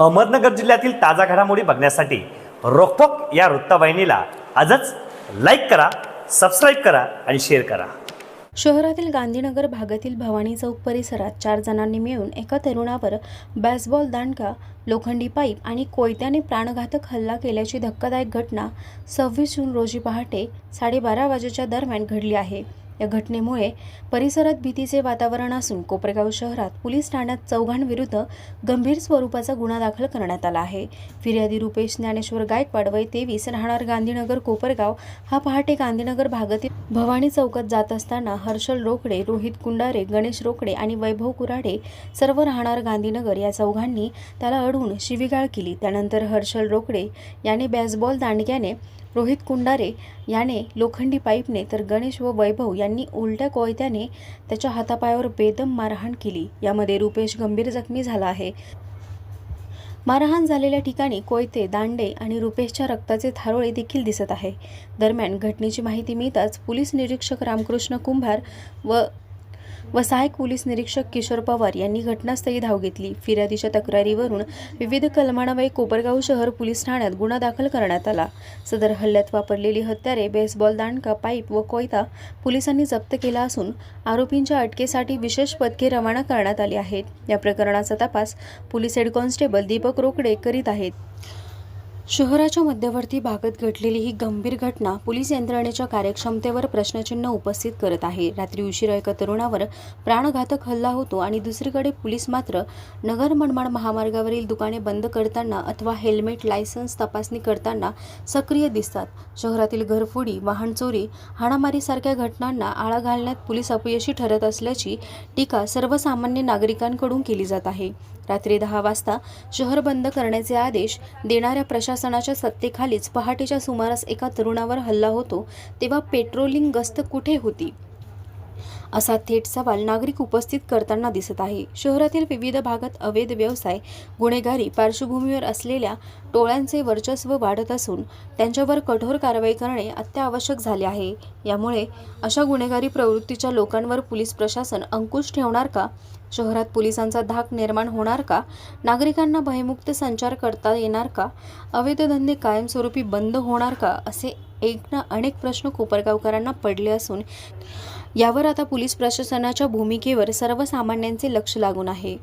अहमदनगर जिल्ह्यातील ताजा घडामोडी बघण्यासाठी रोखोक या वृत्तवाहिनीला आजच लाईक करा सबस्क्राईब करा आणि शेअर करा. शहरातील गांधीनगर भागातील भवानी चौक परिसरात चार जणांनी मिळून एका तरुणावर बॅसबॉल दांडका लोखंडी पाईप आणि कोयत्याने प्राणघातक हल्ला केल्याची धक्कादायक घटना सव्वीस जून रोजी पहाटे साडेबारा वाजेच्या दरम्यान घडली आहे. या घटनेमुळे परिसरात भीतीचे वातावरण असून कोपरगाव शहरात पोलीस ठाण्यात चौघांविरुद्ध गंभीर स्वरूपाचा गुन्हा दाखल करण्यात आला आहे. फिर्यादी रुपेश ज्ञानेश्वर गायकवाड वय तेवीस राहणार गांधीनगर कोपरगाव. हा पहाटे गांधीनगर भागातील भवानी चौकात जात असताना हर्षल रोकडे रोहित कुंडारे गणेश रोकडे आणि वैभव कुराडे सर्व राहणार गांधीनगर या चौघांनी त्याला अडवून शिवीगाळ केली. त्यानंतर हर्षल रोकडे याने बॅसबॉल दांडक्याने रोहित कुंडारे याने लोखंडी पाईपने तर गणेश व वैभव यांनी उलट्या कोयत्याने त्याच्या हातापायावर बेदम मारहाण केली. यामध्ये रुपेश गंभीर जखमी झाला आहे. मारहाण झालेल्या ठिकाणी कोयते दांडे आणि रुपेशच्या रक्ताचे थारोळे देखील दिसत आहे. दरम्यान घटनेची माहिती मिळताच पोलीस निरीक्षक रामकृष्ण कुंभार व व सहाय्यक पोलीस निरीक्षक किशोर पवार यांनी घटनास्थळी धाव घेतली. फिर्यादीच्या तक्रारीवरून विविध कलमानावय कोपरगाव शहर पोलीस ठाण्यात गुन्हा दाखल करण्यात आला. सदर हल्ल्यात वापरलेली हत्यारे बेसबॉल दांडका पाईप व कोयता पोलिसांनी जप्त केला असून आरोपींच्या अटकेसाठी विशेष पथके रवाना करण्यात आली आहेत. या प्रकरणाचा तपास police head constable Deepak Rokade करीत आहेत. शहराच्या मध्यवर्ती भागात घडलेली ही गंभीर घटना पोलीस यंत्रणेच्या कार्यक्षमतेवर प्रश्नचिन्ह उपस्थित करत आहे. रात्री उशिरा एका तरुणावर प्राणघातक हल्ला होतो आणि दुसरीकडे पोलीस मात्र नगर मनमाड महामार्गावरील दुकाने बंद करताना अथवा हेल्मेट लायसन्स तपासणी करताना सक्रिय दिसतात. शहरातील घरफोडी वाहन चोरी हाणामारीसारख्या घटनांना आळा घालण्यात पोलीस अपयशी ठरत असल्याची टीका सर्वसामान्य नागरिकांकडून केली जात आहे. रात्री दहा वाजता शहर बंद करण्याचे आदेश देणाऱ्या प्रशासनाच्या सत्तेखालीच पहाटेच्या सुमारास एका तरुणावर हल्ला होतो तेव्हा पेट्रोलिंग गस्त कुठे होती? असा थेट सवाल नागरिक उपस्थित करताना दिसत आहे. शहरातील विविध भागात अवैध व्यवसाय गुन्हेगारी पार्श्वभूमीवर असलेल्या टोळ्यांचे वर्चस्व वाढत असून त्यांच्यावर कठोर कारवाई करणे अत्यावश्यक झाले आहे. यामुळे अशा गुन्हेगारी प्रवृत्तीच्या लोकांवर पोलीस प्रशासन अंकुश ठेवणार का? शहरात पोलिसांचा धाक निर्माण होणार का? नागरिकांना भयमुक्त संचार करता येणार का? अवैध धंदे कायमस्वरूपी बंद होणार का? असे एक ना अनेक प्रश्न कोपरगावकरांना पडले असून यावर आता पोलीस प्रशासनाच्या भूमिकेवर सर्वसामान्यांचे लक्ष लागून आहे.